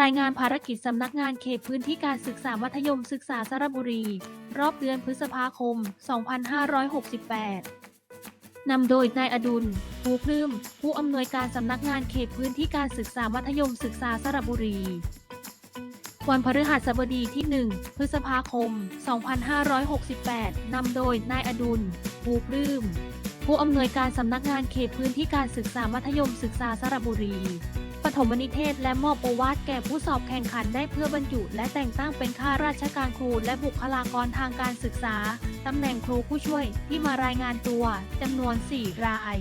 รายงานภารกิจสำนักงานเขตพื้นที่การศึกษามัธยมศึกษาสระบุรี รอบเดือนพฤษภาคม 2568 นำโดยนายอดุล ภูพลืมผู้อำนวยการสำนักงานเขตพื้นที่การศึกษามัธยมศึกษาสระบุรี วันพฤหัสบดีที่ 1 พฤษภาคม 2568 นำโดยนายอดุล ภูพลืมผู้อำนวยการสำนักงานเขตพื้นที่การศึกษามัธยมศึกษาสระบุรี ปฐมนิเทศและมอบโอวาทแก่ผู้สอบแข่งขันได้เพื่อบรรจุ และแต่งตั้งเป็นข้าราชการครูและบุคลากรทางการศึกษา ตำแหน่งครูผู้ช่วยที่มารายงานตัวจำนวน 4 ราย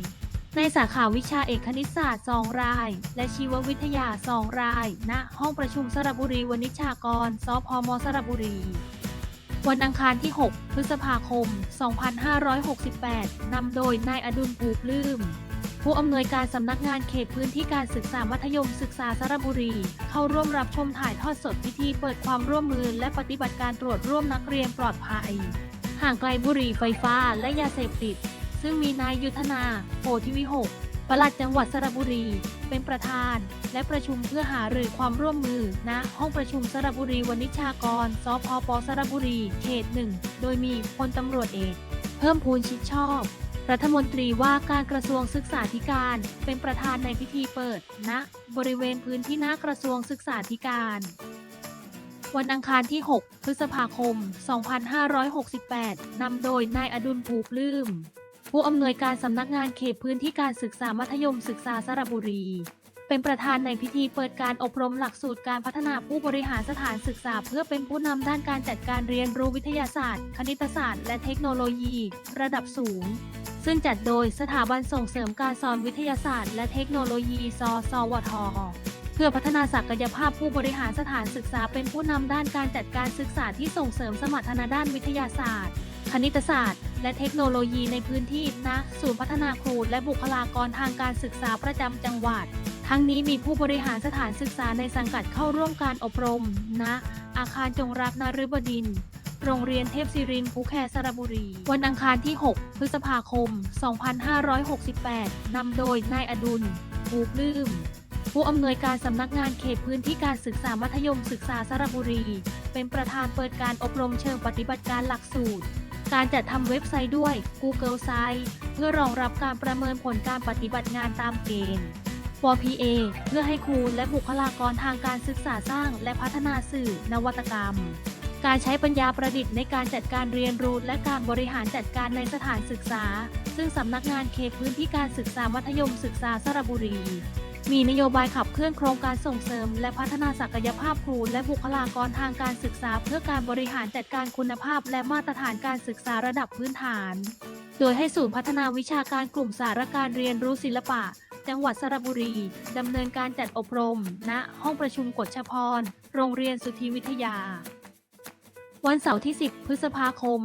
ในสาขาวิชาเอกคณิตศาสตร์ 2 ราย และชีววิทยา 2 ราย ณ ห้องประชุมสระบุรีวณิชากรสพมสระบุรีวันอังคารที่ 6 พฤษภาคม 2568 นำโดยนายอดุลปูปลื้ม ผู้อำนวยการสำนักงานเขตพื้นที่การศึกษามัธยมศึกษาสระบุรี เข้าร่วมรับชมถ่ายทอดสดพิธีเปิดความร่วมมือและปฏิบัติการตรวจร่วมนักเรียนปลอดภัย ห่างไกลบุหรี่ไฟฟ้าและยาเสพติด ซึ่งมีนายยุทธนาโพธิวิหกปลัดจังหวัดสระบุรี เป็นประธาน และประชุมเพื่อหารือความร่วมมือณห้องประชุมสระบุรีวณิชากรสพปสระบุรี เขตหนึ่งโดยมีพลตำรวจเอก เพิ่มพูนชิดชอบ รัฐมนตรีว่าการกระทรวงศึกษาธิการ เป็นประธานในพิธีเปิดณบริเวณพื้นที่หน้ากระทรวงศึกษาธิการ วันอังคารที่ 6 พฤษภาคม 2568 นำโดยนายอดุลภูปลื้ม ผู้อำนวยการสำนักงานเขตพื้นที่การศึกษามัธยมศึกษาสระบุรีเป็นประธานในพิธีเปิดการอบรมหลักสูตรการพัฒนาผู้บริหารสถานศึกษา เพื่อเป็นผู้นำด้านการจัดการเรียนรู้วิทยาศาสตร์ คณิตศาสตร์ และเทคโนโลยี ระดับสูง ซึ่งจัดโดยสถาบันส่งเสริมการสอนวิทยาศาสตร์ และเทคโนโลยีสสวท เพื่อพัฒนาศักยภาพผู้บริหารสถานศึกษาเป็นผู้นำด้านการจัดการศึกษาที่ส่งเสริมสมรรถนะด้านวิทยาศาสตร์ คณิตศาสตร์ และเทคโนโลยีในพื้นที่ณศูนย์พัฒนาครูและบุคลากรทางการศึกษาประจำจังหวัด ทั้งนี้มีผู้บริหารสถานศึกษาในสังกัดเข้าร่วมการอบรมณอาคารจงรักนฤบดินทร์ โรงเรียนเทพศิรินทร์ภูแคสระบุรี วันอังคารที่ 6 พฤษภาคม 2568 นำโดยนายอดุลภูปลื้ม ผู้อำนวยการสำนักงานเขตพื้นที่การศึกษามัธยมศึกษาสระบุรี เป็นประธานเปิดการอบรมเชิงปฏิบัติการหลักสูตร การจัดทำเว็บไซต์ด้วย Google Site เพื่อรองรับการประเมินผลการปฏิบัติงานตามเกณฑ์ 4PA เพื่อให้ครูและบุคลากรทางการศึกษาสร้างและพัฒนาสื่อนวัตกรรม การใช้ปัญญาประดิษฐ์ในการจัดการเรียนรู้และการบริหารจัดการในสถานศึกษา ซึ่งสำนักงานเขตพื้นที่การศึกษามัธยมศึกษาสระบุรี มีนโยบายขับเคลื่อนโครงการส่งเสริม และพัฒนาศักยภาพครูและบุคลากรทางการศึกษา เพื่อการบริหารจัดการคุณภาพ และมาตรฐานการศึกษาระดับพื้นฐาน โดยให้ศูนย์พัฒนาวิชาการกลุ่มสารการเรียนรู้ศิลปะจังหวัดสระบุรี ดำเนินการจัดอบรม ณ ห้องประชุมกฎชพร โรงเรียนสุธีวิทยา วันเสาร์ที่ 10 พฤษภาคม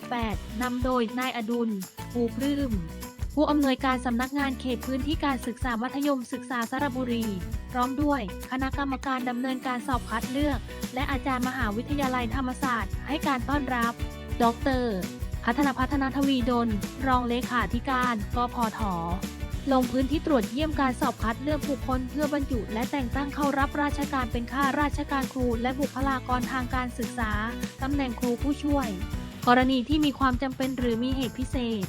2568 นำโดย นายอดุล ภูปลื้ม ผู้อำนวยการสำนักงานเขตพื้นที่การศึกษามัธยมศึกษาสระบุรี พร้อมด้วยคณะกรรมการดำเนินการสอบคัดเลือก และอาจารย์มหาวิทยาลัยธรรมศาสตร์ ให้การต้อนรับ ดร พัฒนพัฒนาทวีดล รองเลขาธิการ กพท ลงพื้นที่ตรวจเยี่ยมการสอบคัดเลือกบุคคลเพื่อบรรจุและแต่งตั้งเข้ารับราชการเป็นข้าราชการครู และบุคลากรทางการศึกษา ตำแหน่งครูผู้ช่วย กรณีที่มีความจำเป็นหรือมีเหตุพิเศษ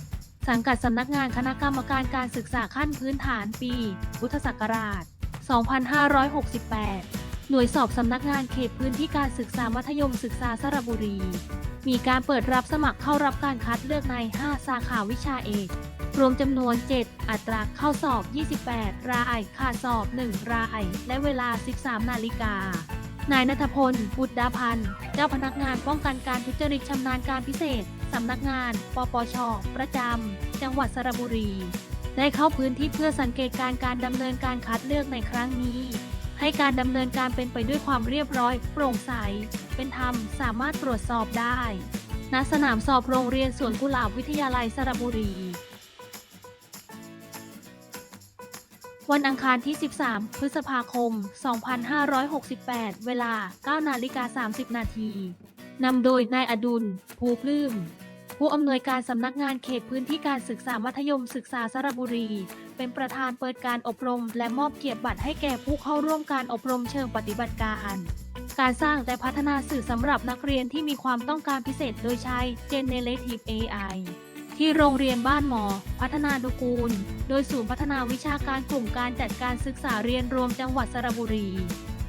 สังกัดสำนักงานคณะกรรมการการศึกษาขั้นพื้นฐานปี พุทธศักราช 2568 หน่วยสอบสำนักงานเขตพื้นที่การศึกษามัธยมศึกษาสระบุรี มีการเปิดรับสมัครเข้ารับการคัดเลือกใน 5 สาขาวิชาเอก รวมจำนวน 7 อัตราเข้าสอบ 28 รายขาดสอบ 1 ราย และเวลา 13 นาฬิกา นายนัทพลบุตรดาพันธ์ เจ้าพนักงานป้องกันการทุจริตชำนาญการพิเศษ สำนักงาน ปปช ประจำ จังหวัดสระบุรี ได้เข้าพื้นที่เพื่อสังเกตการการดำเนินการคัดเลือกในครั้งนี้ ให้การดำเนินการเป็นไปด้วยความเรียบร้อย โปร่งใส เป็นธรรม สามารถตรวจสอบได้ ณ สนามสอบโรงเรียนสวนกุหลาบวิทยาลัยสระบุรี วันอังคารที่ 13 พฤษภาคม 2568 เวลา 9 นาฬิกา 30 นาที นำโดยนายอดุล ภูพลื้มผู้อำนวยการสำนักงานเขตพื้นที่การศึกษามัธยมศึกษาสระบุรี เป็นประธานเปิดการอบรม และมอบเกียรติบัตรให้แก่ผู้เข้าร่วมการอบรมเชิงปฏิบัติการ การสร้างและพัฒนาสื่อสำหรับนักเรียนที่มีความต้องการพิเศษโดยใช้ Generative AI ที่โรงเรียนบ้านหมอ พัฒนาดุกูล โดยศูนย์พัฒนาวิชาการกลุ่มการจัดการศึกษาเรียนรวมจังหวัดสระบุรี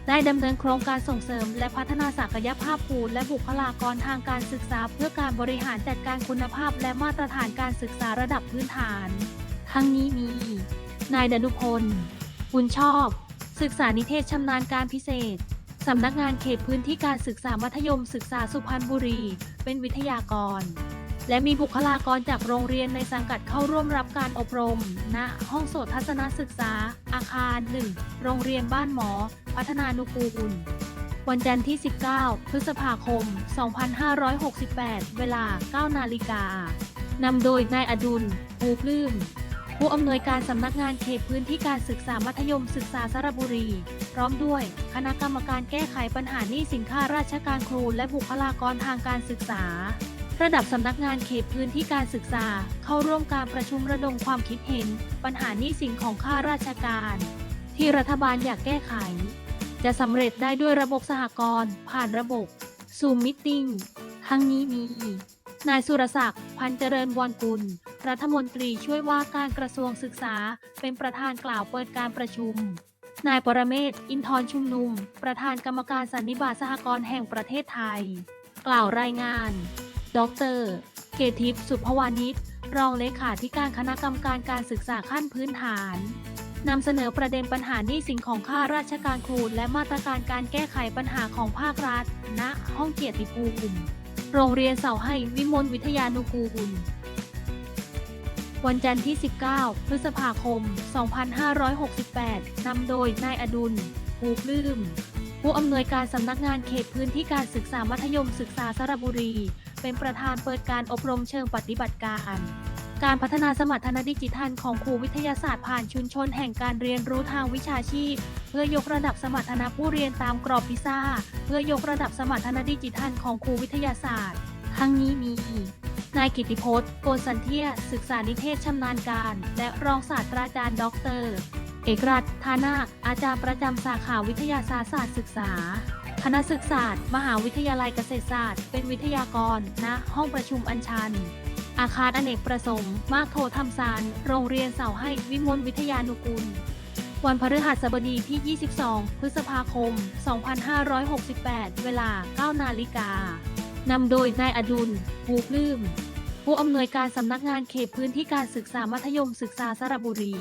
ได้ดำเนินโครงการส่งเสริม และพัฒนาศักยภาพครูและบุคลากรทางการศึกษา เพื่อการบริหารจัดการคุณภาพ และมาตรฐานการศึกษาระดับพื้นฐาน ทั้งนี้มี นายดนุพลบุญชอบ ศึกษานิเทศชำนาญการพิเศษสำนักงานเขตพื้นที่การศึกษามัธยมศึกษาสุพรรณบุรี เป็นวิทยากร และมีบุคลากรจากโรงเรียนในสังกัดเข้าร่วมรับการอบรม ณ ห้องโสตทัศนศึกษา อาคาร 1 โรงเรียนบ้านหมอ พัฒนานุกูล วันจันทร์ที่ 19 พฤษภาคม 2568 เวลา 9 นาฬิกานำโดยนายอดุลภูพลื่มผู้อำนวยการสำนักงานเขตพื้นที่การศึกษามัธยมศึกษาสระบุรี พร้อมด้วยคณะกรรมการแก้ไขปัญหาหนี้สินค่าราชการครูและบุคลากรทางการศึกษา ระดับสำนักงานเขตพื้นที่การศึกษา เข้าร่วมการประชุมระดมความคิดเห็น ปัญหาหนี้สินของข้าราชการ ที่รัฐบาลอยากแก้ไข จะสำเร็จได้ด้วยระบบสหกรณ์ผ่านระบบ Zoom Meeting ทั้งนี้มีนายสุรศักดิ์พันเจริญวรกุล รัฐมนตรีช่วยว่าการกระทรวงศึกษา เป็นประธานกล่าวเปิดการประชุม นายปรเมศอินทร์ชุมนุม ประธานกรรมการสันนิบาตสหกรณ์แห่งประเทศไทย กล่าวรายงาน ดร เกทิพย์สุภวานิชรองเลขาธิการคณะกรรมการการศึกษาขั้นพื้นฐานนำเสนอประเด็นปัญหาหนี้สินของข้าราชการครูและมาตรการการแก้ไขปัญหาของภาครัฐ ณ ห้องเกียรติภูมิโรงเรียนเสาให้วิมลวิทยานุกูล วันจันทร์ที่ 19 พฤษภาคม 2568 นำโดยนายอดุลภูปลื้ม ผู้อำนวยการสำนักงานเขตพื้นที่การศึกษามัธยมศึกษาสระบุรี เป็นประธานเปิดการอบรมเชิงปฏิบัติการ การพัฒนาสมรรถนะดิจิทัลของครูวิทยาศาสตร์ผ่านชุมชนแห่งการเรียนรู้ทางวิชาชีพ เพื่อยกระดับสมรรถนะผู้เรียนตามกรอบพิซ่า เพื่อยกระดับสมรรถนะดิจิทัลของครูวิทยาศาสตร์ ทั้งนี้มีนายกิติพจน์ โกสันเทีย ศึกษานิเทศชำนาญการ และรองศาสตราจารย์ด็อกเตอร์ เอกรัตน์ธานาคอาจารย์ประจำสาขาวิทยาศาสตร์ศาสตร์ศึกษา คณะศึกษาสตร์ มหาวิทยาลัยเกษตรศาสตร์ เป็นวิทยากรณห้องประชุมอัญชัน อาคารอเนกประสงค์ มากโทธรรมสาร โรงเรียนเสาให้วิมลวิทยานุกุลวันพฤหัสบดีที่ 22 พฤษภาคม 2568 เวลา 9 นาฬิกานำโดยนายอดุลภูปลืม ผู้อำนวยการสำนักงานเขตพื้นที่การศึกษามัธยมศึกษาสระบุรี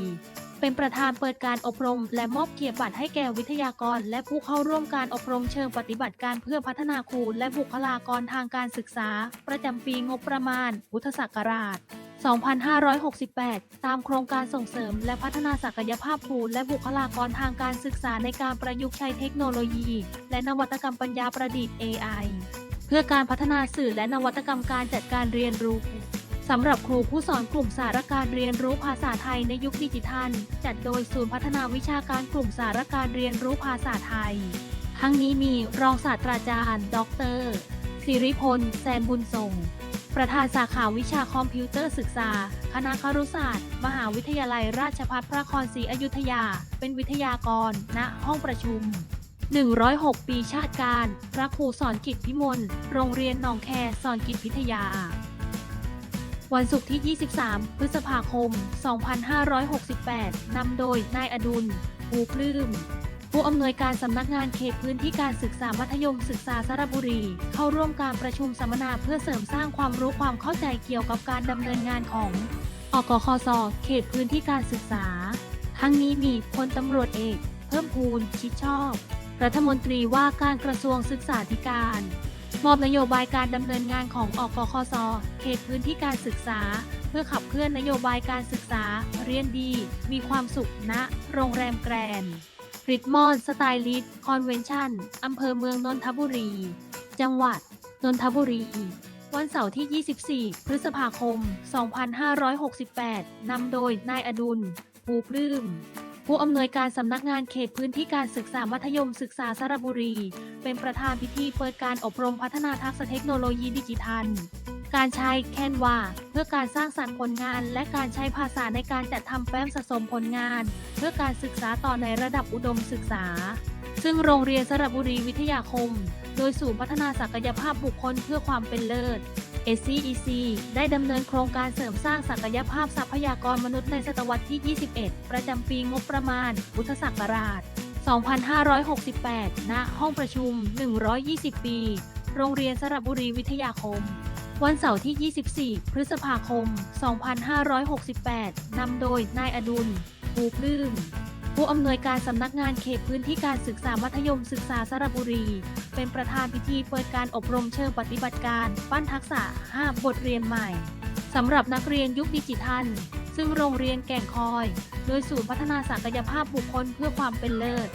เป็นประธานเปิดการอบรม และมอบเกียรติบัตรให้แก่วิทยากร และผู้เข้าร่วมการอบรมเชิงปฏิบัติการเพื่อพัฒนาครูและบุคลากรทางการศึกษา ประจำปีงบประมาณ พุทธศักราช 2568 ตามโครงการส่งเสริม และพัฒนาศักยภาพครูและบุคลากรทางการศึกษาในการประยุกต์ใช้เทคโนโลยี และนวัตกรรมปัญญาประดิษฐ์ AI เพื่อการพัฒนาสื่อและนวัตกรรมการจัดการเรียนรู้ สำหรับครูผู้สอนกลุ่มสารการเรียนรู้ภาษาไทยในยุคดิจิทัล จัดโดยศูนย์พัฒนาวิชาการกลุ่มสารการเรียนรู้ภาษาไทย ทั้งนี้มีรองศาสตราจารย์ ดรสิริพล แซมบุญส่ง ประธานสาขาวิชาคอมพิวเตอร์ศึกษา คณะครุศาสตร์ มหาวิทยาลัยราชภัฏพระนครศรีอยุธยา เป็นวิทยากร ณ ห้องประชุม 106 ปีชาติการ พระครูสอนกิจพิมล โรงเรียนหนองแคสอนกิจพิทยา วันศุกร์ที่ 23 พฤษภาคม 2568 นำโดย นายอดุล ภูปลื้ม ผู้อำนวยการสำนักงานเขตพื้นที่การศึกษามัธยมศึกษาสระบุรี เข้าร่วมการประชุมสัมมนาเพื่อเสริมสร้างความรู้ความเข้าใจเกี่ยวกับการดำเนินงานของ อกคสเขตพื้นที่การศึกษา ทั้งนี้มีพลตำรวจเอก เพิ่มพูนชิดชอบ รัฐมนตรีว่าการกระทรวงศึกษาธิการ มอบนโยบายการดำเนินงานของอกคสเขตพื้นที่การศึกษา เพื่อขับเคลื่อนนโยบายการศึกษา เรียนดี มีความสุขณโรงแรมแกรนด์ริดมอนสไตลิสคอนเวนชั่นอำเภอเมืองนนทบุรี จังหวัด นนทบุรี วันเสาร์ที่ 24 พฤษภาคม 2568 นำโดยนายอดุล ภูปลื้ม ผู้อำนวยการสำนักงานเขตพื้นที่การศึกษามัธยมศึกษาสระบุรี เป็นประธานพิธีเปิดการอบรมพัฒนาทักษะเทคโนโลยีดิจิทัล การใช้แคนวาเพื่อการสร้างสรรค์ผลงาน และการใช้ภาษาในการจัดทำแฟ้มสะสมผลงาน เพื่อการศึกษาต่อในระดับอุดมศึกษา ซึ่งโรงเรียนสระบุรีวิทยาคม โดยศูนย์พัฒนาศักยภาพบุคคลเพื่อความเป็นเลิศ SCEC ได้ดำเนินโครงการเสริมสร้างศักยภาพทรัพยากรมนุษย์ในศตวรรษที่ 21 ประจำปีงบประมาณ พุทธศักราช 2568 ณ ห้องประชุม 120 ปี โรงเรียนสระบุรีวิทยาคม วันเสาร์ที่ 24 พฤษภาคม 2568 นำโดยนายอดุลภูปลื้ม ผู้อำนวยการสำนักงานเขตพื้นที่การศึกษามัธยมศึกษาสระบุรี เป็นประธานพิธีเปิดการอบรมเชิงปฏิบัติการ ปั้นทักษะ 5 บทเรียนใหม่สำหรับนักเรียนยุคดิจิทัล ซึ่งโรงเรียนแก่งคอย โดยศูนย์พัฒนาศักยภาพบุคคลเพื่อความเป็นเลิศ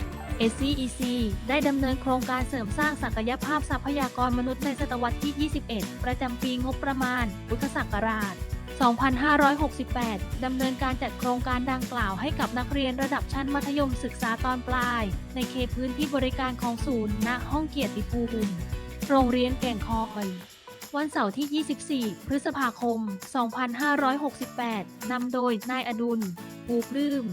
SCEC ได้ดำเนินโครงการเสริมสร้างศักยภาพทรัพยากรมนุษย์ในศตวรรษที่ 21 ประจำปีงบประมาณ พุทธศักราช 2568 ดำเนินการจัดโครงการดังกล่าวให้กับนักเรียนระดับชั้นมัธยมศึกษาตอนปลาย ในเขตพื้นที่บริการของศูนย์ณห้องเกียรติภูมิโรงเรียนแก่งคอยวันเสาร์ที่ 24 พฤษภาคม 2568 นำโดย นายอดุลภูปลื้ม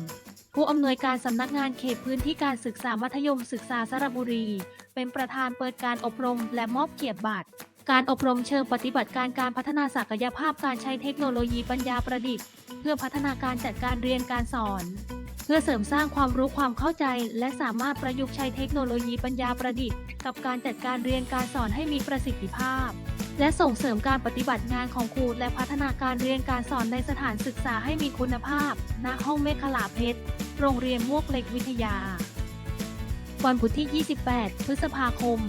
ผู้อำนวยการสำนักงานเขตพื้นที่การศึกษามัธยมศึกษาสระบุรี เป็นประธานเปิดการอบรมและมอบเกียรติบัตร การอบรมเชิงปฏิบัติการการพัฒนาศักยภาพการใช้เทคโนโลยีปัญญาประดิษฐ์ เพื่อพัฒนาการจัดการเรียนการสอน เพื่อเสริมสร้างความรู้ความเข้าใจ และสามารถประยุกต์ใช้เทคโนโลยีปัญญาประดิษฐ์ กับการจัดการเรียนการสอนให้มีประสิทธิภาพ และส่งเสริมการปฏิบัติงานของครูและพัฒนาการเรียนการสอนในสถานศึกษาให้มีคุณภาพ ณ ห้องเมฆลาเพชร โรงเรียนมวกเหล็กวิทยา วันพุธที่ 28 พฤษภาคม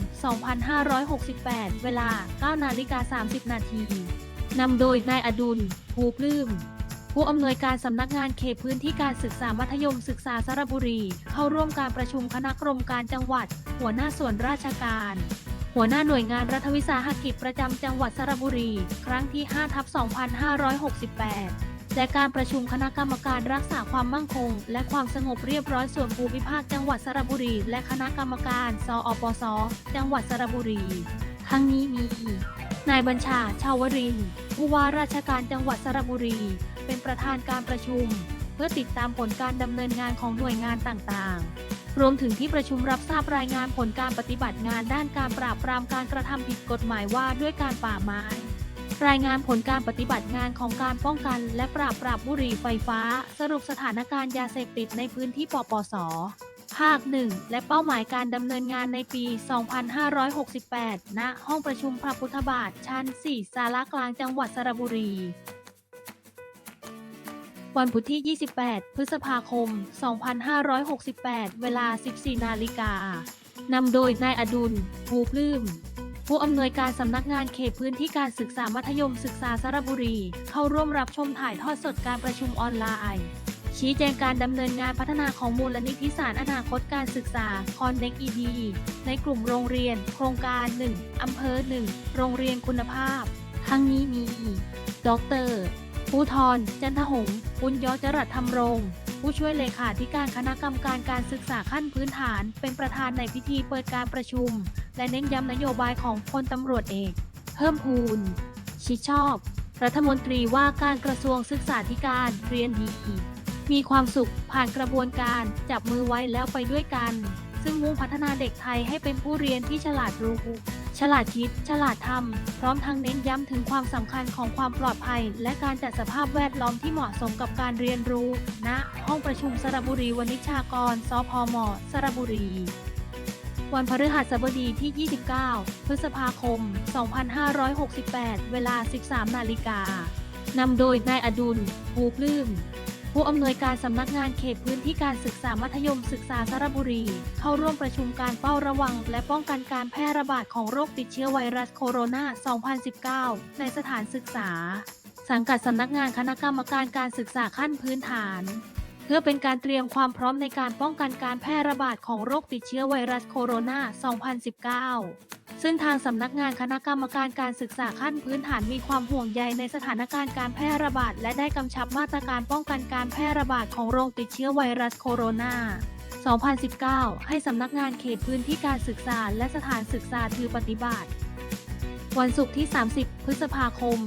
2568 เวลา 9 นาฬิกา 30 นาที นำโดยนายอดุล ภูปลื้ม ผู้อำนวยการสำนักงานเขตพื้นที่การศึกษามัธยมศึกษาสระบุรี เข้าร่วมการประชุมคณะกรมการจังหวัด หัวหน้าส่วนราชการ หัวหน้าหน่วยงานรัฐวิสาหกิจประจำจังหวัดสระบุรี ครั้งที่5ทับ2568 และการประชุมคณะกรรมการรักษาความมั่งคง และความสงบเรียบร้อยส่วนภูมิภาคจังหวัดสระบุรี และคณะกรรมการสอปสจังหวัดสระบุรีทั้งนี้มีนายบัญชา ชาวรินทร์ผู้ว่าราชการจังหวัดสระบุรี เป็นประธานการประชุม เพื่อติดตามผลการดำเนินงานของหน่วยงานต่างๆ รวมถึงที่ประชุมรับทราบรายงานผลการปฏิบัติงานด้านการปราบปรามการกระทำผิดกฎหมายว่าด้วยการป่าไม้ รายงานผลการปฏิบัติงานของการป้องกัน และปราบปรามบุหรี่ไฟฟ้า สรุปสถานการณ์ยาเสพติดในพื้นที่ปปส ภาคหนึ่งและเป้าหมายการดำเนินงานในปี 2568 ณ ห้องประชุมพระพุทธบาท ชั้น4สารากลางจังหวัดสระบุรี วันพุธที่ 28 พฤษภาคม 2568 เวลา 14 นาฬิกานำโดยนายอดุล ภูปลื้ม ผู้อำนวยการสำนักงานเขตพื้นที่การศึกษามัธยมศึกษาสระบุรี เข้าร่วมรับชมถ่ายทอดสดการประชุมออนไลน์ชี้แจงการดำเนินงานพัฒนาของมูลนิธิสารอนาคตการศึกษาคอนเด็กอีดีในกลุ่มโรงเรียน โครงการ 1 อำเภอ 1 โรงเรียนคุณภาพ ทั้งนี้มี ดรภูทรจันทหงส์ปุญยจรัสธรรมรงค์ ผู้ช่วยเลขาธิการคณะกรรมการการศึกษาขั้นพื้นฐาน เป็นประธานในพิธีเปิดการประชุม และเน้นย้ำนโยบายของพลตำรวจเอกเพิ่มพูน ชิดชอบ รัฐมนตรีว่าการกระทรวงศึกษาธิการเรียนดีมีความสุขผ่านกระบวนการจับมือไว้แล้วไปด้วยกัน ซึ่งมุ่งพัฒนาเด็กไทยให้เป็นผู้เรียนที่ฉลาดรู้ ฉลาดคิด ฉลาดทำ พร้อมทั้งเน้นย้ำถึงความสำคัญของความปลอดภัย และการจัดสภาพแวดล้อมที่เหมาะสมกับการเรียนรู้ณห้องประชุมสระบุรีวณิชากร สพม สระบุรี วันพฤหัสบดีที่ 29 พฤษภาคม 2568 เวลา 13 นาฬิกานำโดยนายอดุลภูปลื้ม ผู้อำนวยการสำนักงานเขตพื้นที่การศึกษามัธยมศึกษาสระบุรี เข้าร่วมประชุมการเฝ้าระวัง และป้องกันการแพร่ระบาดของโรคติดเชื้อไวรัสโคโรนา 2019 ในสถานศึกษา สังกัดสำนักงานคณะกรรมการการศึกษาขั้นพื้นฐาน พื่อเป็นการเตรียมความพร้อมในการป้องกันการแพร่ระบาดของโรคติดเชื้อไวรัสโคโรนา 2019ซึ่งทางสำนักงานคณะกรรมการการศึกษาขั้นพื้นฐานมีความห่วงใยในสถานการณ์การแพร่ระบาด และได้กำชับมาตรการป้องกันการแพร่ระบาดของโรคติดเชื้อไวรัสโคโรนา 2019 ให้สำนักงานเขตพื้นที่การศึกษาและสถานศึกษาถือปฏิบัติ วันศุกร์ที่ 30 พฤษภาคม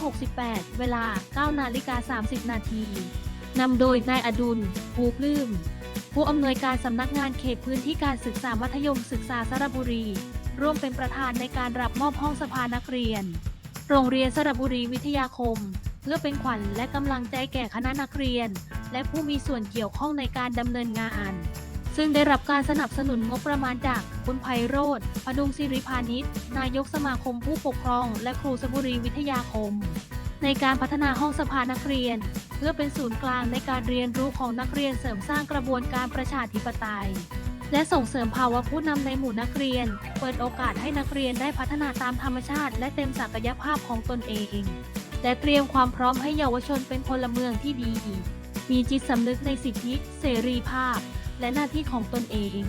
2568 เวลา 9 นาฬิกา 30 นาที นำโดยนายอดุลภูพลืมผู้อำนวยการสำนักงานเขตพื้นที่การศึกษามัธยมศึกษาสระบุรี ร่วมเป็นประธานในการรับมอบห้องสภานักเรียน โรงเรียนสระบุรีวิทยาคม เพื่อเป็นขวัญและกำลังใจแก่คณะนักเรียน และผู้มีส่วนเกี่ยวข้องในการดำเนินงานซึ่งได้รับการสนับสนุนงบประมาณจากคุณไพโรธพดุงศิริพานิชนายกสมาคมผู้ปกครอง และครูสระบุรีวิทยาคม ในการพัฒนาห้องสภานักเรียน เพื่อเป็นศูนย์กลางในการเรียนรู้ของนักเรียนเสริมสร้างกระบวนการประชาธิปไตย และส่งเสริมภาวะผู้นำในหมู่นักเรียน เปิดโอกาสให้นักเรียนได้พัฒนาตามธรรมชาติ และเต็มศักยภาพของตนเอง และเตรียมความพร้อมให้เยาวชนเป็นพลเมืองที่ดี มีจิตสำนึกในสิทธิ เสรีภาพ และหน้าที่ของตนเอง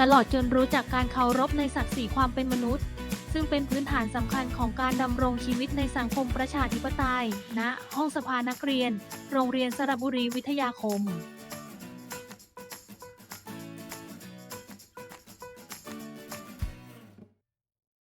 ตลอดจนรู้จักการเคารพในศักดิ์ศรีความเป็นมนุษย์ ซึ่งเป็นพื้นฐานสำคัญของการดำรงชีวิตในสังคมประชาธิปไตยณห้องสภานักเรียน โรงเรียนสระบุรีวิทยาคม